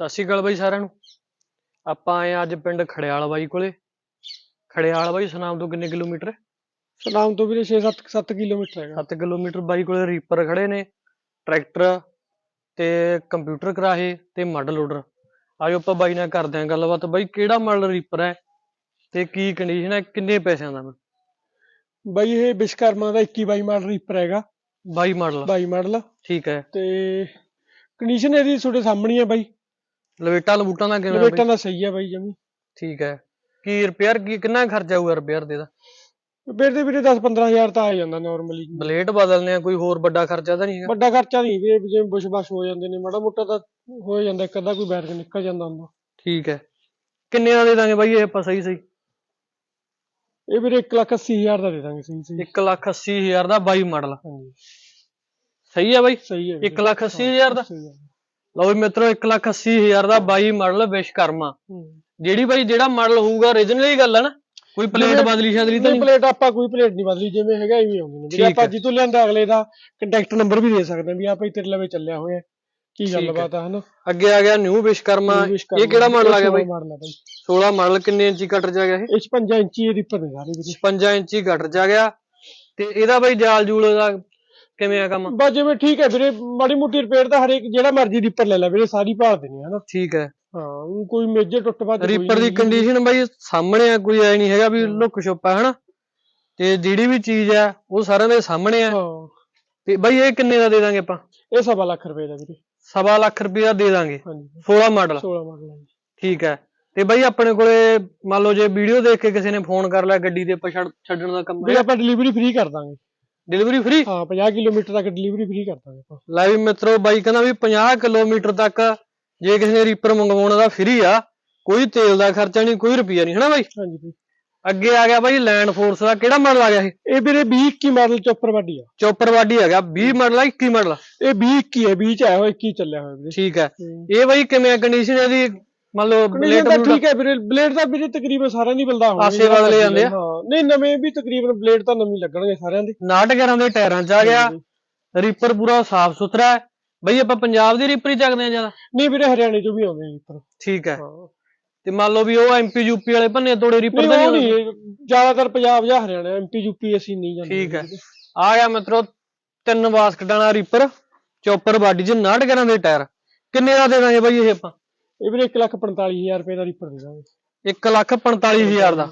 ਸਤਿ ਸ਼੍ਰੀ ਅਕਾਲ ਬਾਈ ਸਾਰਿਆਂ ਨੂੰ। ਆਪਾਂ ਆਏ ਹਾਂ ਅੱਜ ਪਿੰਡ ਖੜਿਆਲ ਬਾਈ ਕੋਲੇ। ਖੜਿਆਲ ਬਾਈ ਸੁਨਾਮ ਤੋਂ ਕਿੰਨੇ ਕਿਲੋਮੀਟਰ ਹੈ? ਸਲਾਮ ਤੋਂ ਵੀਰੇ 6-7 7 ਕਿਲੋਮੀਟਰ ਹੈਗਾ। 7 ਕਿਲੋਮੀਟਰ ਬਾਈ ਕੋਲੇ ਰੀਪਰ ਖੜੇ ਨੇ ਟਰੈਕਟਰ ਤੇ ਕੰਪਿਊਟਰ ਕਰਾਹੇ ਤੇ ਮੱਡ ਲੋਡਰ। ਆਜੋ ਆਪਾਂ ਬਾਈ ਨਾਲ ਕਰਦੇ ਆਂ ਗੱਲਬਾਤ। ਬਾਈ ਕਿਹੜਾ ਮਾਡਲ ਰੀਪਰ ਹੈ ਤੇ ਕੀ ਕੰਡੀਸ਼ਨ ਹੈ? ਕਿੰਨੇ ਪੈਸਿਆਂ ਦਾ ਬਾਈ ਇਹ ਵਿਸ਼ਕਰਮਾ ਦਾ 21 ਬਾਈ ਮਾਡਲ ਰੀਪਰ ਹੈਗਾ। ਬਾਈ ਮਾਡਲ ਬਾਈ ਮਾਡਲ ਠੀਕ ਹੈ। ਤੇ ਕੰਡੀਸ਼ਨ ਇਹਦੀ ਤੁਹਾਡੇ ਸਾਹਮਣੇ ਹੈ ਬਾਈ। ਲਵੇਟਾਂ ਲਵੂਟਾਂ ਦਾ ਕਿਵੇਂ ਆ ਲਵੇਟਾਂ ਬਾਈ? ਦਾ ਸਹੀ ਹੈ ਬਾਈ ਜਮੀ। ਠੀਕ ਹੈ। ਕੀ ਰਿਪੇਅਰ ਕੀ ਕਿੰਨਾ ਖਰਚਾ ਆਊਗਾ ਰਿਪੇਅਰ ਦੇ ਦਾ? ਫਿਰ ਦੇ ਵੀਰੇ 10-15000 ਤਾਂ ਆ ਜਾਂਦਾ ਨਾਰਮਲੀ ਬਲੇਡ ਬਦਲਨੇ ਆ ਕੋਈ ਹੋਰ ਵੱਡਾ ਖਰਚਾ ਤਾਂ ਨਹੀਂ ਹੈਗਾ? ਵੱਡਾ ਖਰਚਾ ਨਹੀਂ ਵੀਰੇ ਵੀ ਜਿਵੇਂ ਬੁਸ਼ ਬਸ਼ ਹੋ ਜਾਂਦੇ ਨੇ ਮਾੜਾ ਮੋਟਾ ਤਾਂ ਹੋ ਜਾਂਦਾ ਇੱਕ ਅੱਧਾ ਕੋਈ ਬੈਠ ਕੇ ਨਿਕਲ ਜਾਂਦਾ ਹੁੰਦਾ। ਠੀਕ ਹੈ। ਕਿੰਨੇ ਦਾ ਦੇ ਦਾਂਗੇ ਬਾਈ ਇਹ ਆਪਾਂ ਸਹੀ ਸਹੀ? ਇਹ ਵੀਰੇ 180000 ਦਾ ਦੇ ਦਾਂਗੇ ਸਹੀ ਸਹੀ। 1 ਲੱਖ 80 ਹਜ਼ਾਰ ਦਾ 22 ਮਾਡਲ। ਹਾਂਜੀ। ਸਹੀ ਹੈ ਬਾਈ? ਸਹੀ ਹੈ 1 ਲੱਖ 80 ਹਜ਼ਾਰ ਦਾ? ਸਹੀ ਹੈ। ਲਓ ਵੀ ਮਿੱਤਰੋ 1 ਲੱਖ 80 ਹਜ਼ਾਰ ਦਾ 22 ਮਾਡਲ ਵਿਸ਼ਕਰਮਾ। ਜਿਹੜੀ ਬਾਈ ਜਿਹੜਾ ਮਾਡਲ ਹੋਊਗਾ origignal ਗੱਲ ਹੈ ਨਾ। ਕੋਈ ਪਲੇਟ ਬਦਲੀ ਸ਼ਦਲੀ ਤਾਂ ਨਹੀਂ। ਪਲੇਟ ਆਪਾਂ ਕੋਈ ਪਲੇਟ ਨਹੀਂ ਬਦਲੀ ਜਿਵੇਂ ਹੈਗਾ ਇਵੇਂ ਆਉਂਦੇ ਨੇ। ਵੀਰੇ ਆਪਾਂ। ਜਿੱਤੋਂ ਲਿਆਂਦਾ ਅਗਲੇ ਦਾ ਕੰਟੈਕਟ ਨੰਬਰ ਵੀ ਦੇ ਸਕਦੇ ਹਾਂ ਵੀ ਆਪਾਂ ਤੇਰੇ ਲਵੇ ਚੱਲਿਆ ਹੋਇਆ। ਕੀ। ਗੱਲਬਾਤ ਆ ਹਨਾ? ਅੱਗੇ ਆ ਗਿਆ ਨਿਊ ਵਿਸ਼ਕਰਮਾ ਇਹ ਕਿਹੜਾ ਮਾਡਲ ਆ ਗਿਆ ਬਾਈ? ਮਾਡਲ ਆ ਬਾਈ। 16 ਮਾਡਲ ਕਿੰਨੇ ਇੰਚੀ ਕਟਰ ਜਾ ਗਿਆ ਇਹ? ਇਹ 55 ਇੰਚੀ ਇਹ ਰੀਪਰ ਨੇ ਸਾਰੇ ਵੀਰੇ। 55 ਇੰਚੀ ਕਟਰ ਜਾ ਗਿਆ। ਤੇ ਇਹਦਾ ਬਾਈ ਜਾਲ ਜੂਲ ਦਾ ਕਿਵੇਂ ਆ ਕੰਮ? ਬਸ ਜਿਵੇਂ ਠੀਕ ਹੈ ਵੀਰੇ ਮਾੜੀ ਮੋਟੀ ਰਿਪੇਅਰ ਤਾਂ ਹਰੇਕ ਜਿਹੜਾ ਮਰਜ਼ੀ ਰੀਪਰ ਲੈ ਲੈ ਵੀਰੇ ਸਾਰੀ ਭਾਲਦੇ ਨੇ। ਹਨਾ ਠੀਕ ਹੈ। ਹਾਂ ਊਂ ਕੋਈ ਮੇਜਰ ਟੁੱਟ ਕੋਈ ਰੀਪਰ ਦੀ। ਕੰਡੀਸ਼ਨ ਬਾਈ ਸਾਹਮਣੇ ਆ ਕੋਈ ਐ ਨਹੀਂ ਹੈਗਾ ਵੀ ਲੁੱਕ ਛੁਪ ਹੈ ਹਨਾ? ਤੇ ਜਿਹੜੀ ਵੀ ਚੀਜ਼ ਆ ਉਹ ਸਾਰਿਆਂ ਦੇ ਸਾਹਮਣੇ ਆ। ਹਾਂ। ਤੇ ਬਾਈ ਇਹ ਕਿੰਨੇ ਦਾ ਦੇ ਦਾਂਗੇ ਆਪਾਂ? ਇਹ ਸਵਾ ਲੱਖ ਰੁਪਏ ਦਾ ਵੀਰੇ। ਸਵਾ ਲੱਖ ਰੁਪਇਆ ਦੇ ਦਾਂਗੇ। ਹਾਂਜੀ। 16 ਮਾਡਲ। 16 ਮਾਡਲ ਹੈ ਜੀ। ਠੀਕ ਹੈ। ਤੇ ਬਾਈ ਆਪਣੇ ਕੋਲੇ ਮੰਨ ਲਓ ਜੇ ਵੀਡੀਓ ਦੇਖ ਕੇ ਕਿਸੇ ਨੇ ਫੋਨ ਕਰ ਲਿਆ ਗੱਡੀ ਦੇ ਪਛੜ ਛੱਡਣ ਦਾ ਕੰਮ ਵੀਰੇ ਆਪਾਂ ਡਿਲੀਵਰੀ ਫ੍ਰੀ ਕਰ ਦਾਂਗੇ। ਡਿਲੀਵਰੀ ਫ੍ਰੀ ਹਾਂ 50 ਕਿਲੋਮੀਟਰ ਤੱਕ ਡਿਲੀਵਰੀ ਫ੍ਰੀ ਕਰ ਦਾਂਗੇ ਆਪਾਂ। ਲੈ ਵੀ ਮਿੱਤਰੋ ਬਾਈ ਕਹਿੰਦਾ ਵੀ 50 ਕਿਲੋਮੀਟਰ ਤੱਕ ਜੇ ਕਿਸੇ ਨੇ ਰੀਪਰ ਮੰਗਵਾਉਣਾ ਦਾ ਫ੍ਰੀ ਆ। ਕੋਈ ਤੇਲ ਦਾ ਖਰਚਾ ਨਹੀਂ ਕੋਈ ਰੁਪਈਆ ਨਹੀਂ ਹਨਾ ਬਾਈ? ਹਾਂਜੀ ਵੀਰੇ ਅੱਗੇ ਆ ਗਿਆ ਬਾਈ ਲੈਂਡ ਫੋਰਸ ਦਾ। ਕਿਹੜਾ ਮਾਡਲ ਆ ਗਿਆ ਇਹ? ਇਹ ਵੀਰੇ 20 21 ਮਾਡਲ ਚੋਪਰ ਵਾਡੀ ਆ। ਚੌਪਰ ਵਾਡੀ ਹੈਗਾ 20 ਮਾਡਲ ਆ 21 ਮਾਡਲ ਆ? ਇਹ 20 21 ਹੈ 20 ਚ ਆਇਆ ਹੋਇਆ 21 ਚੱਲਿਆ ਹੋਇਆ ਵੀਰੇ। ਠੀਕ ਹੈ ਹੂੰ। ਇਹ ਬਾਈ ਕਿਵੇਂ ਕੰਡੀਸ਼ਨ ਇਹਦੀ ਮੰਨ ਲਓ ਬਲੇਡ ਬਲੇਡ ਤਾਂ ਠੀਕ ਹੈ ਵੀਰੇ ਬਲੇਡ ਤਾਂ ਵੀਰੇ ਤਕਰੀਬਨ ਸਾਰਿਆਂ ਦੀ ਬਲਦਾ ਹੋਣਗੇ ਆਸੇ ਬਦਲੇ ਜਾਂਦੇ ਆ। ਹਾਂ। ਨਹੀਂ ਨਵੇਂ ਵੀ ਤਕਰੀਬਨ ਬਲੇਡ ਤਾਂ ਨਵੇਂ ਲੱਗਣਗੇ ਸਾਰਿਆਂ ਦੇ। 69 ਦੇ ਟਾਇਰਾਂ ਚ ਆ ਗਿਆ। ਰੀਪਰ ਪੂਰਾ ਸਾਫ਼ ਸੁਥਰਾ ਹੈ। ਬਈ ਆਪਾਂ ਪੰਜਾਬ ਦੀ ਰੀਪਰ ਹੀ ਚੱਕਦੇ ਆ ਜ਼ਿਆਦਾ। ਨਹੀਂ ਵੀਰੇ ਹਰਿਆਣੇ ਚੋਂ ਵੀ ਆਉਂਦੇ ਆ ਰੀਪਰ ਠੀਕ ਹੈ। ਹਾਂ। ਤੇ ਮੰਨ ਲਓ ਵੀ ਉਹ ਐਮਪੀ ਯੂਪੀ ਵਾਲੇ ਭੰਨੇ ਤੋੜੇ ਰੀਪਰ ਨਹੀਂ ਤਾਂ ਉਹ ਨਹੀਂ ਨਹੀਂ ਜ਼ਿਆਦਾਤਰ ਪੰਜਾਬ ਜਾਂ ਹਰਿਆਣਾ ਐਮਪੀ ਯੂਪੀ ਅਸੀਂ ਨਹੀਂ ਜਾਂਦੇ ਠੀਕ ਹੈ। ਆ ਗਿਆ ਮਿੱਤਰੋ ਤਿੰਨ ਬਾਸਕਟਾਂ ਵਾਲਾ ਰੀਪਰ ਚੌਪਰ ਬਾਡੀ ਚ 69 ਦੇ ਟਾਇਰ। ਕਿੰਨੇ ਦਾ ਦੇ ਦਾਂਗੇ ਬਾਈ ਇਹ ਆਪਾਂ? ਇਹ ਵੀਰੇ 145000 ਰੁਪਏ ਦਾ ਰੀਪਰ ਦੇ ਦਾਂਗੇ। 1 ਲੱਖ 45000 ਦਾ?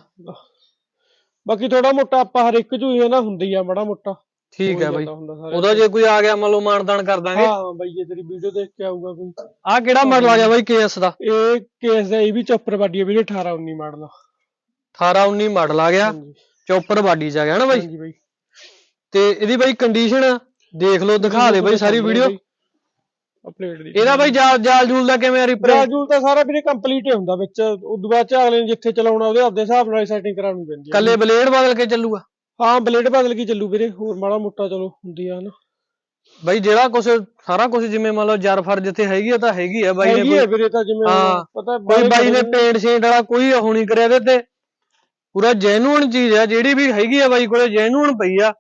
ਬਾਕੀ ਥੋੜਾ ਮੋਟਾ ਆਪਾਂ ਹਰ ਇੱਕ ਚੋਂ ਹੀ ਹੈ ਨਾ ਹੁੰਦੀ ਆ ਮਾੜਾ ਮੋਟਾ। ਠੀਕ ਹੋ ਬਾਈ। ਉਹਦਾ ਜੇ ਕੋਈ ਆ ਗਿਆ ਮੰਨ ਲਓ ਮਾਨਦਾਨ ਕਰ। ਦਾਂਗੇ। ਹਾਂ ਬਾਈ ਜੇ ਤੇਰੀ ਵੀਡੀਓ ਦੇਖ ਕੇ ਆਊਗਾ ਕੋਈ। ਆ ਕਿਹੜਾ ਮਾਡਲ ਆ ਗਿਆ ਬਾਈ ਕੇਐਸ ਦਾ? ਇਹ ਕੇਸ ਦਾ ਇਹ ਵੀ ਚੋਪਰ ਵਾਡੀ ਹੈ ਵੀਰੇ 18 19 ਮਾਡਲ 18 19 ਮਾਡਲ ਆ ਗਿਆ। ਚੌਪਰ ਬਾਡੀ ਚ ਆ ਗਿਆ ਨਾ ਬਾਈ। ਹਾਂਜੀ ਬਾਈ। ਤੇ ਇਹਦੀ ਬਾਈ ਕੰਡੀਸ਼ਨ ਦੇਖ ਲਓ ਦਿਖਾ ਦੇ ਬਾਈ ਸਾਰੀ ਵੀਡੀਓ ਦੀ। ਇਹਦਾ ਬਾਈ ਜਾਲ ਜਾਲ ਜੂਲ ਦਾ ਕਿਵੇਂ ਆ ਰੀਪਰ ਬਰਾਜੂਲ ਤਾਂ ਸਾਰਾ ਵੀਰੇ ਕੰਪਲੀਟ ਹੀ ਹੁੰਦਾ ਵਿੱਚ। ਉਦੋਂ ਬਾਅਦ ਚ ਅਗਲੇ ਨੇ ਜਿੱਥੇ ਚਲਾਉਣਾ ਉਹਦੇ ਆਪਦੇ ਹਿਸਾਬ ਨਾਲ ਸੈਟਿੰਗ ਕਰਾਉਣੀ ਪੈਂਦੀ ਹੈ। ਕੱਲੇ ਬਲੇਡ ਬਦਲ ਕੇ ਚੱਲੂਗਾ? ਹਾਂ ਬਲੇਡ ਬਦਲ ਕੇ ਚੱਲੂ ਵੀਰੇ। ਹੋਰ ਮਾੜਾ ਮੋਟਾ ਚਲੋ ਹੁੰਦੀ ਆ ਨਾ। ਬਾਈ ਜਿਹੜਾ ਕੁਛ ਸਾਰਾ ਕੁਝ ਜਿਵੇਂ ਮੰਨ ਲਓ ਜਰਫਰ ਜਿੱਥੇ ਹੈਗੀ ਆ ਤਾਂ ਹੈਗੀ ਆ ਬਾਈ ਨੇ ਹੈਗੀ ਕੋਈ। ਹੈ ਵੀਰੇ ਤਾਂ ਜਿਵੇਂ ਹਾਂ, ਪਤਾ ਕੋਈ ਬਾਈ ਨੇ ਪੇਂਟ ਸ਼ੇਂਟ ਵਾਲਾ ਕੋਈ ਉਹ ਨਹੀਂ ਕਰਿਆ ਇਹਦੇ ਤੇ। ਪੂਰਾ ਜੈਨੂਅਨ ਚੀਜ਼ ਆ ਜਿਹੜੀ ਵੀ ਹੈਗੀ ਆ ਬਾਈ ਕੋਲੇ ਜੈਨੂਅਨ ਪਈ ਆ।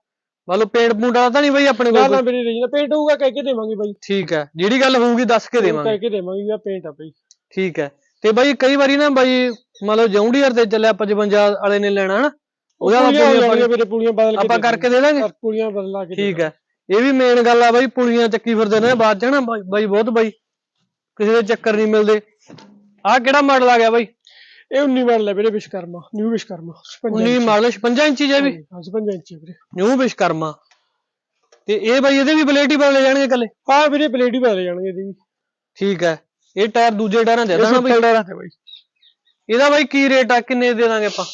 ਮੰਨ ਲਓ ਪੇਂਟ ਪੂੰਟ ਵਾਲਾ ਤਾਂ ਨਹੀਂ ਬਾਈ ਆਪਣੇ ਨਾ ਕੋਲ ਨਾ ਵੀਰੇ ਰੇਂਜ ਪੇਂਟ ਹੋਊਗਾ ਕਹਿ ਕੇ ਦੇਵਾਂਗੇ ਬਾਈ। ਠੀਕ ਹੈ ਜਿਹੜੀ ਗੱਲ ਹੋਊਗੀ ਦੱਸ ਕੇ ਦੇਵਾਂਗੇ। ਕਹਿ ਕੇ ਦੇਵਾਂਗੇ ਵੀ ਆ ਪੇਂਟ ਆ ਬਾਈ। ਠੀਕ ਹੈ ਤੇ ਬਾਈ ਕਈ ਵਾਰੀ ਨਾ ਬਾਈ ਮੰਨ ਲਓ ਜੌਂਡੀਅਰ ਤੇ ਚੱਲਿਆ 55 ਵਾਲੇ ਨੇ ਲੈਣਾ ਹਨਾ ਉਹਦਾ ਪੁਲੀਆਂ ਆਪਾਂ ਵੀਰੇ ਪੁਲੀਆਂ ਬਦਲ ਕੇ ਆਪਾਂ ਕਰਕੇ ਦੇ ਦਾਂਗੇ। ਪੁਲੀਆਂ ਬਦਲਾ ਕੇ ਠੀਕ ਹੈ ਇਹ ਵੀ ਮੇਨ ਗੱਲ ਆ ਬਾਈ ਪੁਲੀਆਂ ਚੱਕੀ ਫਿਰਦੇ ਨੇ ਬਾਅਦ ਚ ਨਾ ਬਾਈ ਬਾਈ ਬਹੁਤ ਬਾਈ ਕਿਸੇ ਦੇ ਚੱਕਰ ਨਹੀਂ ਮਿਲਦੇ। ਆਹ ਕਿਹੜਾ ਮਾਡਲ ਆ ਗਿਆ ਬਾਈ? ਇਹ 19 ਮਾਡਲ ਹੈ ਵੀਰੇ ਵਿਸ਼ਕਰਮਾ ਨਿਊ ਵਿਸ਼ਕਰਮਾ 19 ਮਾਡਲ 56 ਇੰਚੀ ਜੇ ਵੀ। ਹਾਂ 55 ਇੰਚ ਵੀਰੇ। ਨਿਊ ਵਿਸ਼ਕਰਮਾ ਤੇ ਇਹ ਬਾਈ ਇਹਦੇ ਵੀ ਬਲੇਟ ਹੀ ਬਦਲੇ ਜਾਣਗੇ ਕੱਲੇ ਹਾਂ ਵੀਰੇ ਬਲੇਡ ਹੀ ਬਦਲ ਜਾਣਗੇ ਇਹਦੇ ਵੀ। ਠੀਕ ਹੈ ਇਹ ਟਾਇਰ ਦੂਜੇ ਟਾਇਰਾਂ ਦੇ ਇਹ ਦਾਂ ਬਾਈ? ਟਾਇਰਾਂ ਤੇ ਬਾਈ। ਇਹਦਾ ਬਾਈ ਕੀ ਰੇਟ ਆ ਕਿੰਨੇ ਦੇ ਦਾਂਗੇ ਆਪਾਂ?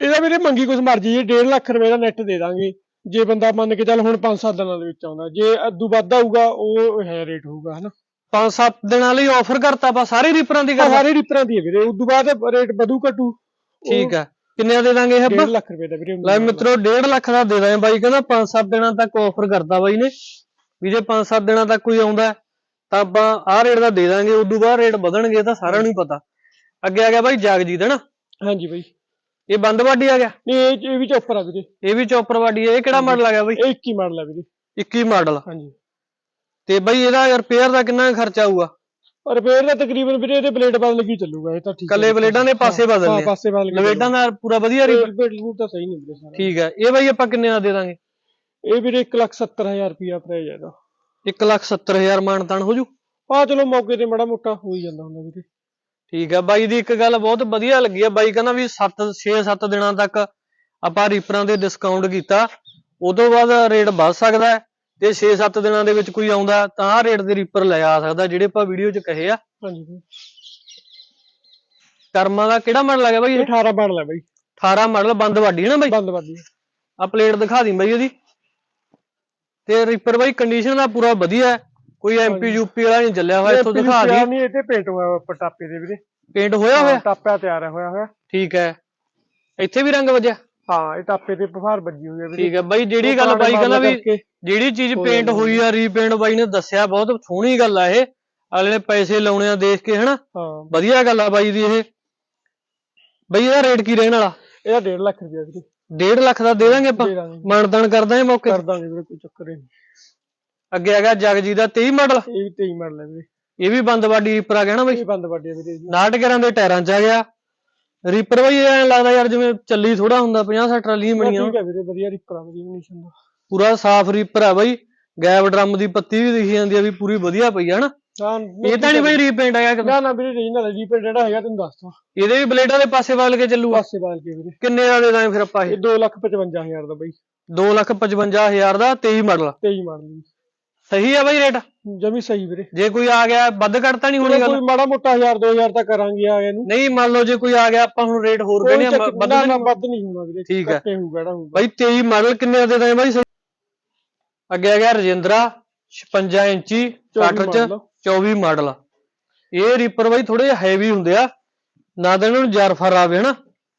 ਇਹਦਾ ਵੀਰੇ ਮੰਗੀ ਕੁਛ ਮਰਜ਼ੀ ਜੇ 1.5 ਲੱਖ ਰੁਪਏ ਦਾ ਨੈਟ ਦੇ ਦਾਂਗੇ। ਜੇ ਬੰਦਾ ਮੰਨ ਕੇ ਚੱਲ ਹੁਣ 5-7 ਦਿਨਾਂ ਦੇ ਵਿੱਚ ਆਉਂਦਾ ਜੇ ਅੱਧੂ ਵੱਧ ਆਊਗਾ ਉਹ ਹੈ ਰੇਟ ਹੋਊਗਾ ਹਨਾ? 5-7 ਦਿਨਾਂ ਲਈ ਆਫਰ ਕਰਤਾ ਆਪਾਂ ਸਾਰੇ ਰੀਪਰਾਂ ਦੀ ਕਰਦਾ ਸਾਰੇ ਰੀਪਰਾਂ ਦੀ ਹੈ ਵੀਰੇ ਉਦੋਂ ਬਾਅਦ ਰੇਟ ਵਧੂ ਘਟੂ। ਠੀਕ ਹੈ ਕਿੰਨੇ ਦਾ ਦਾਂਗੇ ਇਹ ਆਪਾਂ? 1.5 ਲੱਖ ਰੁਪਏ ਦਾ ਵੀਰੇ ਲੈ ਮਿੱਤਰੋ 1.5 ਲੱਖ ਦਾ ਦੇ ਦਾਂਗੇ ਬਾਈ ਕਹਿੰਦਾ 5-7 ਦਿਨਾਂ ਤੱਕ ਆਫਰ ਕਰਤਾ ਬਾਈ ਨੇ। ਵੀ ਜੇ 5-7 ਦਿਨਾਂ ਤੱਕ ਕੋਈ ਆਉਂਦਾ ਹੈ, ਤਾਂ ਆਪਾਂ ਆਹ ਰੇਟ ਦਾ ਦੇ ਦਾਂਗੇ ਉਦੋਂ ਬਾਅਦ ਰੇਟ ਵਧਣਗੇ ਤਾਂ ਸਾਰਿਆਂ ਨੂੰ ਹੀ ਪਤਾ। ਅੱਗੇ ਆ ਗਿਆ ਬਾਈ ਜਗਜੀਤ ਹੈ ਨਾ? ਹਾਂਜੀ ਬਾਈ। ਇਹ ਬੰਦਵਾਡੀ ਆ ਗਿਆ? ਨਹੀਂ ਇਹ ਇਹ ਵੀ ਚੋਪਰ ਆ ਵੀਰੇ। ਇਹ ਵੀ ਚੌਪਰ ਵਾਡੀ ਹੈ ਇਹ ਕਿਹੜਾ ਮਾਡਲ ਆ ਗਿਆ ਬਾਈ? ਇਹ 21 ਮਾਡਲ ਆ ਵੀਰੇ। 21 ਮਾਡਲ ਹਾਂਜੀ। ਤੇ ਬਾਈ ਇਹਦਾ ਰਿਪੇਅਰ ਦਾ ਕਿੰਨਾ ਕੁ ਖਰਚਾ ਆਊਗਾ? ਰਿਪੇਅਰ ਦਾ ਤਕਰੀਬਨ ਵੀਰੇ ਇਹਦੇ ਬਲੇਡ ਬਦਲ ਕੇ ਹੀ ਚੱਲੂਗਾ ਇਹ ਤਾਂ ਠੀਕ ਹੈ। ਕੱਲੇ ਬਲੇਡਾਂ ਦੇ ਪਾਸੇ ਹਾਂ, ਬਦਲਨੇ ਹਾਂ ਆ। ਪਾਸੇ ਬਦਲ ਕੇ ਲਵੇਟਾਂ ਦਾ ਪੂਰਾ ਵਧੀਆ ਰੀਪਰ ਬਲੇਡ ਤਾਂ ਸਹੀ ਨਹੀਂ ਵੀਰੇ ਸਾਰਾ। ਠੀਕ ਹੈ ਇਹ ਬਾਈ ਆਪਾਂ ਕਿੰਨੇ ਦਾ ਦੇ ਦਾਂਗੇ? ਇਹ ਵੀਰੇ 170000 ਰੁਪਿਆ ਪ੍ਰਾਈਸ ਹੈ ਇਹਦਾ 170000 ਮਾਨਤਾਨ ਹੋ ਜੂ? ਆ ਚਲੋ ਮੌਕੇ ਤੇ ਮਾੜਾ ਮੋਟਾ ਹੋ ਹੀ ਜਾਂਦਾ ਹੁੰਦਾ ਵੀਰੇ। ਠੀਕ ਹੈ ਬਾਈ ਦੀ ਇੱਕ ਗੱਲ ਬਹੁਤ ਵਧੀਆ ਲੱਗੀ ਆ। ਬਾਈ ਕਹਿੰਦਾ ਵੀ 7 6-7 ਦਿਨਾਂ ਤੱਕ ਆਪਾਂ ਰੀਪਰਾਂ ਦੇ ਡਿਸਕਾਊਂਟ ਕੀਤਾ। ਉਦੋਂ ਬਾਅਦ ਰੇਟ ਵੱਧ ਸਕਦਾ ਹੈ। ਤੇ 6-7 ਦਿਨਾਂ ਦੇ ਵਿੱਚ ਕੋਈ ਆਉਂਦਾ ਤਾਂ ਆਹ ਰੇਟ ਦੇ ਰੀਪਰ ਲੈ ਆ ਸਕਦਾ ਜਿਹੜੇ ਆਪਾਂ ਵੀਡੀਓ 'ਚ ਕਹੇ ਆ। ਹਾਂਜੀ। ਕਰਮਾਂ ਦਾ ਕਿਹੜਾ ਮਾਡਲ ਹੈਗਾ ਬਾਈ ਇਹ? ਇਹ 18 ਮਾਡਲ ਹੈ ਬਾਈ 18 ਮਾਡਲ ਬੰਦ ਵਾਡੀ ਹੈ ਨਾ ਬਾਈ? ਬੰਦ ਆ ਪਲੇਟ ਦਿਖਾ ਦੀ ਬਾਈ ਉਹਦੀ। ਤੇ ਰੀਪਰ ਬਾਈ ਕੰਡੀਸ਼ਨ ਦਾ ਪੂਰਾ ਵਧੀਆ। ਹੈ ਕੋਈ ਐਮਪੀ ਯੂਪੀ ਵਾਲਾ ਨਹੀਂ ਚੱਲਿਆ ਹੋਇਆ ਇੱਥੋਂ ਦਿਖਾ ਦੀ ਨਹੀਂ ਇਹ ਤੇ ਪੇਂਟ ਹੋਇਆ ਹੋਇਆ ਉੱਪਰ ਟਾਪੇ ਦੇ ਵੀਰੇ। ਪੇਂਟ ਹੋਇਆ ਹੋਇਆ? ਟਾਪਾ ਤਿਆਰ ਹੋਇਆ ਹੋਇਆ। ਠੀਕ ਹੈ। ਇੱਥੇ ਵੀ ਰੰਗ ਵੱਜਿਆ ਹਾਂ ਇਹ ਟਾਪੇ ਤੇ ਬੁਖਾਰ ਵੱਜੀ ਹੋਈ ਹੈ ਵੀਰੇ ਠੀਕ ਹੈ ਬਾਈ ਜਿਹੜੀ ਗੱਲ ਬਾਈ ਕਹਿੰਦਾ ਵੀ ਜਿਹੜੀ ਚੀਜ਼ ਪੇਂਟ ਹੋਈ ਆ ਰੀਪੇਂਟ ਬਾਈ ਨੇ ਦੱਸਿਆ ਬਹੁਤ ਸੋਹਣੀ ਗੱਲ ਆ ਇਹ। ਅਗਲੇ ਨੇ ਪੈਸੇ ਲਾਉਣੇ ਆ ਦੇਖ ਕੇ ਹਨਾ? ਹਾਂ। ਵਧੀਆ ਗੱਲ ਆ ਬਾਈ ਦੀ ਇਹ। ਬਾਈ ਇਹਦਾ ਰੇਟ ਕੀ ਰਹਿਣ ਵਾਲਾ? ਇਹਦਾ 1.5 ਲੱਖ ਰੁਪਇਆ ਵੀਰੇ। 1.5 ਲੱਖ ਦਾ ਦੇ ਦਾਂਗੇ ਆਪਾਂ? ਮਾਨਦਾਨ ਕਰ ਦਾਂਗੇ ਮੌਕੇ। ਕਰ ਦਾਂਗੇ ਵੀਰੇ ਕੋਈ ਚੱਕਰ ਨਹੀਂ। ਅੱਗੇ ਹੈਗਾ ਜਗਜੀ ਦਾ 23 ਮਾਡਲ ਇਹ ਵੀ 23 ਮਾਡਲ ਹੈ ਵੀਰੇ। ਇਹ ਵੀ ਬੰਦਵਾਡੀ ਰੀਪਰ ਆ ਗਿਆ ਨਾ ਬਾਈ? ਇਹ ਬੰਦ ਵੱਡੀ ਹੈ ਵੀਰੇ। ਇਹਦੀ। 69 ਦੇ ਟਾਇਰਾਂ ਚ ਆ ਗਿਆ। ਰੀਪਰ ਬਾਈ ਐਂ ਲੱਗਦਾ ਯਾਰ ਜਿਵੇਂ ਚੱਲੀ ਥੋੜਾ ਹੁੰਦਾ 50 60 ਟਰਾਲੀਆਂ ਬਣੀਆਂ। ਠੀਕ ਹੈ ਵੀਰੇ ਵਧੀਆ ਰਿਪਰਾ ਵਧੀਆ ਕੰਡੀਸ਼ਨ ਦਾ। ਪੂਰਾ ਸਾਫ਼ ਰੀਪਰ ਆ ਬਾਈ। ਗੈਪ ਡਰਮ ਦੀ ਪੱਤੀ ਵੀ ਦਿਖੀ ਜਾਂਦੀ ਆ ਵੀ ਪੂਰੀ ਵਧੀਆ ਪਈ ਆ ਹਨਾ? ਹਾਂ ਇਹ ਤਾਂ ਨਹੀਂ ਬਾਈ ਰੀਪੇਂਟ ਕਿਤੇ। ਨਾ ਨਾ ਵੀਰੇ ਰੀਜਨਲ ਪੇ ਜਿਹੜਾ ਹੈਗਾ ਤੈਨੂੰ ਦੱਸਦਾ ਇਹਦੇ ਵੀ ਬਲੇਡਾਂ ਦੇ ਪਾਸੇ ਵੱਲ ਕੇ ਚੱਲੂਗਾ? ਪਾਸੇ ਬਾਲ ਕੇ ਵੀਰੇ। ਕਿੰਨੇ ਦਾ ਦੇ ਦਾਂਗੇ ਫਿਰ ਆਪਾਂ ਇਹ? ਇਹ 255000 ਦਾ ਬਾਈ। 255000 ਦਾ 23 ਮਾਡਲ। 23 ਮਾਡਲ ਸਹੀ ਆ ਬਾਈ ਰੇਟ ਜਮੀ ਸਹੀ ਵੀਰੇ। ਜੇ ਕੋਈ ਆ ਗਿਆ ਵੱਧ ਘੱਟ ਤਾਂ ਨਹੀਂ ਹੋਣੀ ਗੱਲ? ਕੋਈ ਮਾੜਾ ਮੋਟਾ 1000 2000 ਤਾਂ ਕਰਾਂਗੇ ਆ ਇਹਨੂੰ। ਨਹੀਂ ਮੰਨ ਲਓ ਜੇ ਕੋਈ ਆ ਗਿਆ ਆਪਾਂ ਹੁਣ ਰੇਟ ਹੋਰ ਕਹਿੰਦੇ ਆ ਵੱਧ ਤਾਂ ਨਹੀਂ- ਵੱਧ ਨਹੀਂ ਹੋਣਾ ਵੀਰੇ ਠੀਕ ਹੈ। ਘੱਟੇ ਹੋਊਗਾ ਜਿਹੜਾ ਹੋਊਗਾ। ਬਾਈ 23 ਮਾਡਲ ਕਿੰਨੇ ਦਾ ਦੇ ਬਾਈ? ਅੱਗੇ ਆ ਗਿਆ ਰਜਿੰਦਰਾ 56 ਇੰਚੀ 60 ਚ 24 ਮਾਡਲ ਇਹ ਰੀਪਰ ਬਾਈ ਥੋੜੇ ਹੈਵੀ ਹੁੰਦੇ ਆ। ਨਾ ਤਾਂ ਇਹਨਾਂ ਨੂੰ ਜਰਫਰ ਆਵੇ ਹਨਾ?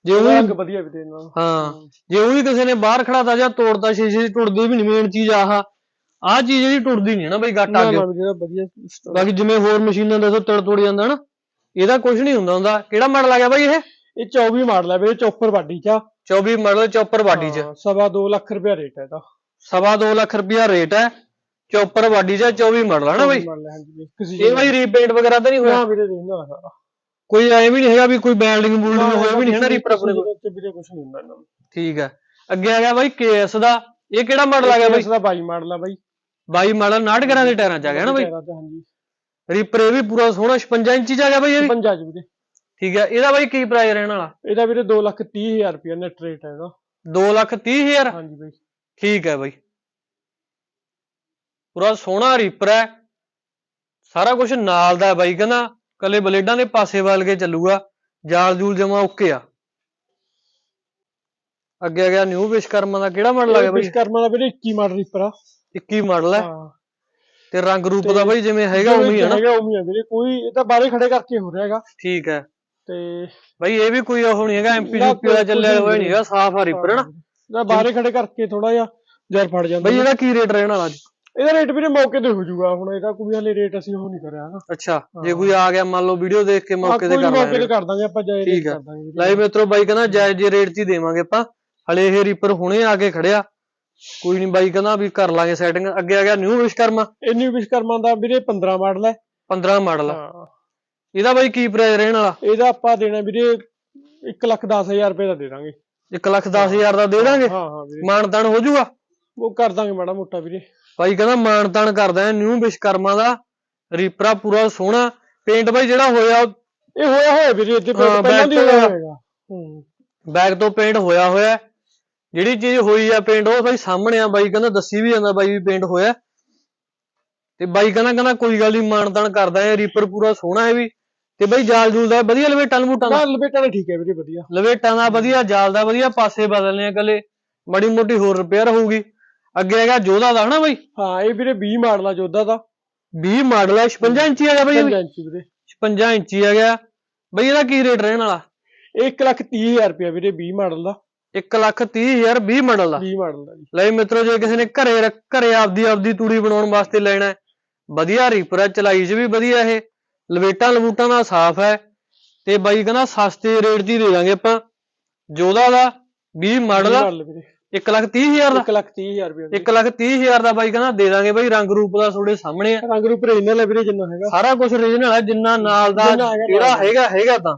ਜੇ ਉਹ ਰੰਗ ਵਧੀਆ ਇਹਨਾਂ ਦਾ। ਹਾਂ ਜੇ ਉਹ ਵੀ ਕਿਸੇ ਨੇ ਬਾਹਰ ਖੜਾਤਾ ਜਾਂ ਤੋੜਤਾ ਸ਼ੀਸ਼ੇ ਦੀ ਟੁੱਟਦੀ ਵੀ ਨਹੀਂ ਮੇਨ ਚੀਜ਼ ਆਹ। ਆਹ ਚੀਜ਼ ਜਿਹੜੀ ਟੁੱਟਦੀ ਨਹੀਂ ਨਾ ਬਈ ਗੱਟ ਆ ਨਾ ਗਿਆ ਵਧੀਆ ਬਾਕੀ ਜਿਵੇਂ ਹੋਰ ਮਸ਼ੀਨਾਂ ਦੱਸੋ ਤੜ ਤੋੜ ਜਾਂਦਾ ਨਾ ਇਹਦਾ ਕੁਝ ਨਹੀਂ ਹੁੰਦਾ ਹੁੰਦਾ। ਕਿਹੜਾ ਮਾਡਲ ਆ ਗਿਆ ਬਾਈ ਇਹ? ਇਹ 24 ਮਾਡਲ ਹੈ ਵੀਰੇ ਚੌਪਰ ਬਾਡੀ ਚ ਆ। 24 ਮਾਡਲ ਚੌਪਰ ਬਾਡੀ ਚ। ਹਾਂ, ਸਵਾ 2 ਲੱਖ ਰੁਪਇਆ ਰੇਟ ਹੈ ਇਹਦਾ। ਸਵਾ ਦੋ ਲੱਖ ਰੁਪਿਆ ਰੇਟ ਹੈ ਚੌਪਰ ਬਾਡੀ ਚ 24 ਮਾਡਲ ਹੈ ਨਾ ਬਾਈ। ਹਾਂਜੀ। ਕਿਸੇ ਇਹ ਬਾਈ ਰੀਪੇਂਟ ਵਗੈਰਾ ਤਾਂ ਨਹੀਂ ਨਾ ਹੋਇਆ ਵੀਰੇ ਰਹਿੰਦਾ ਸਾਰਾ। ਕੋਈ ਐ ਵੀ ਨਹੀਂ ਹੈਗਾ ਵੀ ਕੋਈ ਬੈਲਡਿੰਗ ਬੂਲਡਿੰਗ ਹੋਇਆ ਵੀ ਨਹੀਂ ਹੈ ਨਾ ਰੀਪਰ ਆਪਣੇ ਕੋਲ? ਤੇ ਵੀਰੇ ਕੁਝ ਨਹੀਂ ਹੁੰਦਾ ਇਹਨਾਂ ਨੂੰ। ਠੀਕ ਹੈ ਅੱਗੇ ਆ ਗਿਆ ਬਾਈ ਕੇਐਸ ਦਾ। ਇਹ ਕਿਹੜਾ ਮਾਡਲ ਆ ਗਿਆ ਬਾਈ? ਇਸ ਦਾ 22 ਮਾਡਲ ਆ ਬਾਈ। 22 ਮਾਡਲ 69 ਗਰਾਂ ਦੇ ਟਾਇਰਾਂ ਚ ਆ ਗਿਆ ਨਾ ਬਾਈ? ਹਾਂਜੀ। ਰੀਪਰ ਇਹ ਵੀ ਪੂਰਾ ਸੋਹਣਾ 56 ਇੰਚੀ ਚ ਆ ਗਿਆ ਬਾਈ ਇਹ ਵੀ? 55 ਚ ਵੀਰੇ। ਠੀਕ ਹੈ ਇਹਦਾ ਬਾਈ ਕੀ ਪ੍ਰਾਈਸ ਰਹਿਣ ਵਾਲਾ? ਇਹਦਾ ਵੀਰੇ 2 ਲੱਖ 30 ਹਜ਼ਾਰ ਰੁਪਇਆ ਨੈਟ ਰੇਟ ਹੈ ਇਹਦਾ। 2 ਲੱਖ 30 ਹਜ਼ਾਰ? ਹਾਂਜੀ ਬਾਈ। ਠੀਕ ਹੈ ਬਾਈ। ਪੂਰਾ ਸੋਹਣਾ ਰੀਪਰ ਹੈ। ਸਾਰਾ ਕੁਝ ਨਾਲ ਦਾ ਹੈ ਬਾਈ ਕਹਿੰਦਾ। ਕੱਲੇ ਬਲੇਡਾਂ ਦੇ ਪਾਸੇ ਵੱਲ ਕੇ ਚੱਲੂਗਾ। ਜਾਲ ਜੂਲ ਜਮਾ ਓਕੇ ਆ। ਅੱਗੇ ਆ ਗਿਆ ਨਿਊ ਵਿਸ਼ਕਰਮਾ ਦਾ ਕਿਹੜਾ ਮਾਡਲ ਆ ਗਿਆ ਬਾਈ? ਵਿਸ਼ਕਰਮਾ ਦਾ ਵੀਰੇ 21 ਮਾਡਲ ਰੀਪਰ ਆ। 21 ਮਾਡਲ ਹੈ। ਤੇ ਰੰਗ ਰੂਪ ਦਾ ਬਾਈ ਜਿਵੇਂ ਹੈਗਾ ਉਵੇਂ ਹੀ ਨਾ। ਹੈਗਾ ਉਵੇਂ ਹੀ ਵੀਰੇ ਕੋਈ ਇਹ ਤਾਂ ਬਾਹਰੇ ਖੜੇ ਕਰਕੇ ਹੋ ਰਿਹਾ ਹੈਗਾ। ਠੀਕ ਹੈ। ਤੇ ਬਾਈ ਇਹ ਵੀ ਕੋਈ ਉਹ ਨਹੀਂ ਹੈਗਾ ਐਮਪੀ ਯੂਪੀ ਕੋਈ- ਚੱਲਿਆ ਹੋਇਆ ਨਹੀਂ ਹੈਗਾ ਸਾਫ਼ ਆ ਰੀਪਰ ਨਾ ਨਾ ਬਾਹਰੇ ਖੜੇ ਕਰਕੇ ਥੋੜਾ ਜਿਹਾ ਜਰ ਫੜ ਜਾਂਦਾ। ਬਾਈ ਇਹਦਾ ਕੀ ਰੇਟ ਰਹਿਣ ਵਾਲਾ ਜੀ ਇਹਦਾ ਰੇਟ ਵੀਰੇ ਮੌਕੇ ਤੇ ਹੋ ਜਾਊਗਾ ਹੁਣ ਇਹਦਾ ਕੋਈ ਹਲੇ ਰੇਟ ਅਸੀਂ ਉਹ ਨਹੀਂ ਕਰਿਆ ਹੈਗਾ। ਅੱਛਾ ਜੇ ਕੋਈ ਆ ਗਿਆ ਮੰਨ ਲਓ ਵੀਡੀਓ ਦੇਖ ਕੇ ਮੌਕੇ ਤੇ ਕਰ ਮੌਕੇ ਤੇ ਲਾਂਗੇ ਕਰ ਦਾਂਗੇ ਆਪਾਂ ਜਾਇ ਠੀਕ ਰੇਟ ਆ। ਕਰ ਦਾਂਗੇ। ਲਾਈਵ ਮਿੱਤਰੋ ਬਾਈ ਕਹਿੰਦਾ ਜਾਇਜ਼ ਜੇ ਰੇਟ 'ਚ ਹੀ ਦੇਵਾਂਗੇ ਆਪਾਂ। ਹਲੇ ਇਹ ਰੀਪਰ ਹੁਣੇ ਆ ਕੇ ਖੜਿਆ। ਕੋਈ ਨਹੀਂ ਬਾਈ ਕਹਿੰਦਾ ਵੀ ਕਰ ਲਾਂਗੇ ਸੈਟਿੰਗ ਅੱਗੇ ਆ ਗਿਆ ਨਿਊ ਵਿਸ਼ਕਰਮਾ ਇੰਨੀ ਵਿਸ਼ਕਰਮਾ ਦਾ ਵੀਰੇ 15 ਮਾਡਲ ਹੈ। 15 ਮਾਡਲ ਹਾਂ। ਇਹਦਾ ਬਾਈ ਕੀ ਪ੍ਰਾਈਸ ਰਹਿਣ ਵਾਲਾ? ਇਹਦਾ ਆਪਾਂ ਦੇਣਾ ਵੀਰੇ 1 ਲੱਖ 10000 ਰੁਪਏ ਦਾ ਦੇ ਦਾਂਗੇ। 1 ਲੱਖ 10000 ਦਾ ਦੇ ਦਾਂਗੇ? ਹਾਂ ਹਾਂ ਵੀਰੇ। ਮਾਨਤਾਨ ਹੋ ਜਾਊਗਾ ਉਹ ਕਰ ਦਾਂਗੇ ਮਾੜਾ ਮੋਟਾ ਵੀਰੇ। ਬਾਈ ਕਹਿੰਦਾ ਮਾਨਤਾਨ ਕਰਦਾ ਨਿਊ ਵਿਸ਼ਕਰਮਾ ਦਾ। ਰੀਪਰਾ ਪੂਰਾ ਸੋਹਣਾ। ਪੇਂਟ ਬਾਈ ਜਿਹੜਾ ਹੋਇਆ ਇਹ ਹੋਇਆ ਹੋਇਆ ਵੀਰੇ ਇੱਥੇ ਪਹਿਲਾਂ ਦੀ ਹੋਇਆ ਤੋਂ ਹੋਏਗਾ ਹੂੰ। ਬੈਗ ਤੋਂ ਪੇਂਟ ਹੋਇਆ ਹੋਇਆ। ਜਿਹੜੀ ਚੀਜ਼ ਹੋਈ ਆ ਪੇਂਟ ਉਹ ਬਾਈ ਸਾਹਮਣੇ ਆ ਬਾਈ ਕਹਿੰਦਾ ਦੱਸੀ ਵੀ ਜਾਂਦਾ ਬਾਈ ਵੀ ਪੇਂਟ ਹੋਇਆ। ਤੇ ਬਾਈ ਕਹਿੰਦਾ ਕਹਿੰਦਾ ਕੋਈ ਗੱਲ ਨਹੀਂ ਮਾਨਤਾਨ ਕਰਦਾ ਹੈ ਰੀਪਰ ਪੂਰਾ ਸੋਹਣਾ ਹੈ ਵੀ। ਤੇ ਬਾਈ ਜਾਲ ਜੂਲ ਦਾ ਵਧੀਆ ਲਵੇਟਾਂ ਲਵੂਟਾਂ ਦਾ? ਨਾ ਲਪੇਟਾ ਤਾਂ ਠੀਕ ਹੈ ਵੀਰੇ ਵਧੀਆ। ਲਵੇਟਾਂ ਦਾ ਵਧੀਆ ਜਾਲ ਦਾ ਵਧੀਆ ਪਾਸੇ ਬਦਲਨੇ ਆ ਕੱਲੇ ਮੜੀ ਮੋਟੀ ਹੋਰ ਰਿਪੇਅਰ ਹੋਊਗੀ। ਅੱਗੇ ਹੈਗਾ ਜੋਧਾ ਦਾ ਹਨਾ ਬਾਈ? ਹਾਂ ਇਹ ਵੀਰੇ 20 ਮਾਡਲ ਆ ਜੋਧਾ ਦਾ। 20 ਮਾਡਲ ਹੈ 56 ਇੰਚੀ ਹੈਗਾ ਬਾਈ ਇਹ ਵੀ? 55 ਇੰਚ ਵੀਰੇ। 56 ਇੰਚੀ ਹੈਗਾ ਬਾਈ ਇਹਦਾ ਕੀ ਰੇਟ ਰਹਿਣ ਵਾਲਾ? ਇਹ 1 ਲੱਖ 30 ਹਜ਼ਾਰ ਰੁਪਏ ਵੀਰੇ 20 ਮਾਡਲ ਦਾ। 1 ਲੱਖ 30 ਹਜ਼ਾਰ 20 ਮਾਡਲ ਦਾ 20 ਮਾਡਲ ਦਾ ਜੀ। ਲੈ ਮਿੱਤਰੋ ਜੇ ਕਿਸੇ ਨੇ ਘਰੇ ਘਰੇ ਆਪਦੀ ਆਪਦੀ ਤੂੜੀ ਬਣਾਉਣ ਵਾਸਤੇ ਲੈਣਾ ਹੈ ਵਧੀਆ ਰੀਪਰ ਹੈ ਚਲਾਈ 'ਚ ਵੀ ਵਧੀਆ ਇਹ। ਲਵੇਟਾਂ ਲਵੂਟਾਂ ਦਾ ਸਾਫ਼ ਹੈ। ਤੇ ਬਾਈ ਕਹਿੰਦਾ ਸਸਤੇ ਰੇਟ ਹੀ ਦੇ ਦਾਂਗੇ ਆਪਾਂ। ਜੋਧਾ ਦਾ 20 ਮਾਡਲ 20 ਮਾਡਲ ਵੀਰੇ। 1 ਲੱਖ 30 ਹਜ਼ਾਰ ਦਾ। 1 ਲੱਖ 30 ਹਜ਼ਾਰ ਰੁਪਏ ਦਾ 1 ਲੱਖ 30 ਹਜ਼ਾਰ ਦਾ ਬਾਈ ਕਹਿੰਦਾ ਦੇ ਦਾਂਗੇ ਬਾਈ। ਰੰਗ ਰੂਪ ਦਾ ਤੁਹਾਡੇ ਸਾਹਮਣੇ ਆ। ਰੰਗ ਰੂਪ ਰੀਜਨਲ ਹੈ ਵੀਰੇ ਜਿੰਨਾ ਹੈਗਾ। ਸਾਰਾ ਕੁਝ ਰੀਜਨਲ ਹੈ ਜਿੰਨਾ ਨਾਲ ਦਾ ਜਿਹੜਾ ਦਾ। ਹੈਗਾ ਹੈਗਾ ਤਾਂ।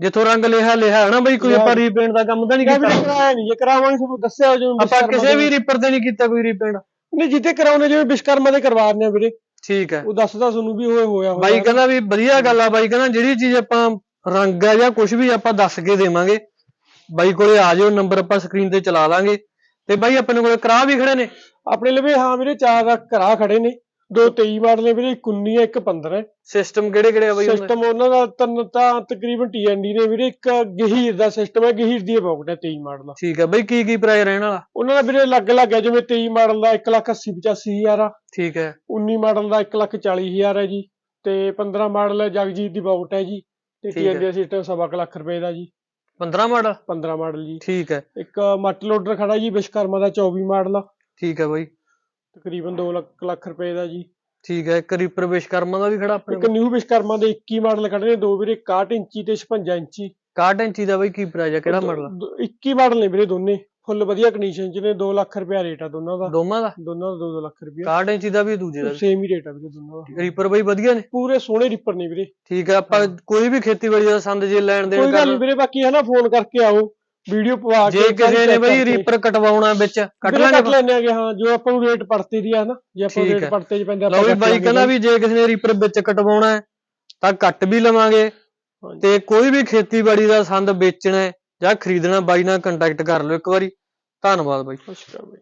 ਜਿੱਥੋਂ ਰੰਗ ਲਿਆ ਲਿਆ ਹੈ ਨਾ ਬਾਈ ਕੋਈ। ਆਪਾਂ ਰੀਪੇਂਟ ਦਾ ਕੰਮ ਤਾਂ ਨਹੀਂ ਕੀਤਾ। ਕਰਾਇਆ ਨਹੀਂ ਜੇ ਕਰਾਵਾਂਗੇ ਤੁਹਾਨੂੰ ਦੱਸਿਆ ਜੋ ਆਪਾਂ ਕਿਸੇ ਵੀ ਰੀਪਰ ਤੇ ਨਹੀਂ ਕੀਤਾ ਕੋਈ ਰੀਪੇਂਟ ਨਹੀਂ ਜਿੱਤੇ ਕਰਾਉਣੇ ਜਿਵੇਂ ਵਿਸ਼ਕਰਮਾ ਦੇ ਕਰਵਾ ਦਿੰਦੇ ਆ ਵੀਰੇ। ਠੀਕ ਹੈ। ਉਹ ਦੱਸਦਾ ਤੁਹਾਨੂੰ ਵੀ ਹੋਏ ਹੋਇਆ ਹੋਇਆ। ਬਾਈ ਕਹਿੰਦਾ ਵੀ ਵਧੀਆ ਗੱਲ ਆ ਬਾਈ ਕਹਿੰਦਾ ਜਿਹੜੀ ਚੀਜ਼ ਆਪਾਂ ਰੰਗ ਆ ਜਾਂ ਕੁਝ ਵੀ ਆਪਾਂ ਦੱਸ ਕੇ ਦੇਵਾਂਗੇ ਬਾਈ ਕੋਲੇ ਆ ਜਾਓ ਨੰਬਰ ਆਪਾਂ ਸਕਰੀਨ ਤੇ ਚਲਾ ਦਾਂਗੇ ਤੇ ਬਾਈ ਆਪਣੇ ਕੋਲੇ ਕਰਾ ਵੀ ਖੜੇ ਨੇ। ਆਪਣੇ ਲਵੇ ਹਾਂ ਵੀਰੇ ਚਾਰ ਕਰਾ ਖੜੇ ਨੇ। ਦੋ 23 ਮਾਡਲ ਨੇ ਵੀਰੇ ਇੱਕ 19 ਹੈ ਇੱਕ 15 ਹੈ। ਸਿਸਟਮ ਕਿਹੜੇ ਕਿਹੜੇ ਆ ਬਾਈ? ਸਿਸਟਮ ਉਹਨਾਂ ਦਾ ਤਿੰਨ ਤਾਂ ਤਕਰੀਬਨ TND ਨੇ ਵੀਰੇ ਇੱਕ ਗਹੀਰ ਦਾ ਸਿਸਟਮ ਹੈ ਗਹੀਰ ਦੀ ਪੌਕਟ ਹੈ 23 ਮਾਡਲ ਦਾ। ਠੀਕ ਹੈ ਬਾਈ ਕੀ ਕੀ ਪ੍ਰਾਈਸ ਰਹਿਣ ਵਾਲਾ? ਉਹਨਾਂ ਦਾ ਵੀਰੇ ਅਲੱਗ ਅਲੱਗ ਹੈ ਜਿਵੇਂ 23 ਮਾਡਲ ਦਾ 1 ਲੱਖ 80 85 ਹਜ਼ਾਰ ਆ। ਠੀਕ ਹੈ। 19 ਮਾਡਲ ਦਾ 1 ਲੱਖ 40 ਹਜ਼ਾਰ ਹੈ ਜੀ ਤੇ 15 ਮਾਡਲ ਹੈ ਜਗਜੀਤ ਦੀ ਪੌਕਟ ਹੈ ਜੀ ਤੇ। TND ਸਿਸਟਮ ਸਵਾ ਕੁ ਲੱਖ ਰੁਪਏ ਦਾ ਜੀ। 15 ਮਾਡਲ 15 ਮਾਡਲ ਜੀ। ਠੀਕ ਹੈ। ਇੱਕ ਮੱਟ ਲੋਡਰ ਖੜਾ ਜੀ ਵਿਸ਼ਕਰਮਾ ਦਾ 24 ਮਾਡਲ ਆ ਠੀਕ ਹੈ ਬਾਈ। ਤਕਰੀਬਨ 2 ਲੱਖ ਲੱਖ ਰੁਪਏ ਦਾ ਜੀ। ਠੀਕ ਹੈ ਇੱਕ ਰੀਪਰ ਵਿਸ਼ਕਰਮਾ ਦਾ ਵੀ ਖੜਾ ਆਪਣੇ ਇੱਕ ਨਿਊ ਵਿਸ਼ਕਰਮਾ ਦੇ 21 ਮਾਡਲ ਖੜੇ ਨੇ ਦੋ ਵੀਰੇ 61 ਇੰਚੀ ਤੇ 56 ਇੰਚੀ। 61 ਇੰਚੀ ਦਾ ਬਾਈ ਕੀ ਪ੍ਰਾਈਸ ਆ ਕਿਹੜਾ ਮਾਡਲ? ਦੋ- 21 ਮਾਡਲ ਨੇ ਵੀਰੇ ਦੋਨੇ ਫੁੱਲ ਵਧੀਆ ਕੰਡੀਸ਼ਨ ਚ ਨੇ 2 ਲੱਖ ਰੁਪਏ ਰੇਟ ਆ ਦੋਨਾਂ ਦਾ। ਦੋਵਾਂ ਦਾ? ਦੋਨਾਂ ਦਾ 2 ਲੱਖ ਰੁਪਏ 61 ਇੰਚੀ ਦਾ ਵੀ ਦੂਜੇ ਦਾ ਸੇਮ ਹੀ ਰੇਟ ਆ ਵੀਰੇ ਦੋਨਾਂ ਦਾ। ਰੀਪਰ ਬਾਈ ਵਧੀਆ ਨੇ? ਪੂਰੇ ਸੋਹਣੇ ਰਿਪਰ ਨੇ ਵੀਰੇ। ਠੀਕ ਹੈ ਆਪਾਂ ਕੋਈ ਵੀ ਖੇਤੀਬਾੜੀ ਦਾ ਸੰਦ ਜੇ ਲੈਣ ਦੇਣ ਕੋਈ ਗੱਲ ਨਹੀਂ ਵੀਰੇ ਬਾਕੀ ਹੈ ਨਾ ਫੋਨ ਕਰਕੇ ਆਓ। ਵੀਡੀਓ ਪਵਾ ਕੇ ਜੇ ਕਿਸੇ ਨੇ ਬਾਈ। ਰੀਪਰ ਕਟਵਾਉਣਾ ਵਿੱਚ ਕੱਟ ਵੀਰੇ ਕੱਟ ਲਾਂਗੇ ਲੈਣੇ ਆਗੇ ਹਾਂ ਜੋ ਆਪਾਂ ਨੂੰ ਰੇਟ ਪੜਤੇ ਦੀ ਆ ਨਾ ਜੇ ਆਪਾਂ ਨੂੰ ਰੇਟ। ਪੜਤੇ ਚ ਪੈਂਦਾ ਲਓ ਵੀ ਬਾਈ ਕਹਿੰਦਾ ਵੀ ਜੇ ਕਿਸੇ ਨੇ ਰੀਪਰ ਵਿੱਚ ਕਟਵਾਉਣਾ ਹੈ ਤਾਂ ਕੱਟ ਵੀ ਲਵਾਂਗੇ। ਤੇ ਕੋਈ ਵੀ ਖੇਤੀਬਾੜੀ ਦਾ ਸੰਦ ਵੇਚਣਾ ਹੈ ਜਾਂ ਖਰੀਦਣਾ ਬਾਈ ਨਾਲ ਕੰਟੈਕਟ ਕਰ ਲਓ ਇੱਕ ਵਾਰੀ ਧੰਨਵਾਦ ਬਾਈ ਨਮਸਕਾਰ ਬਾਈ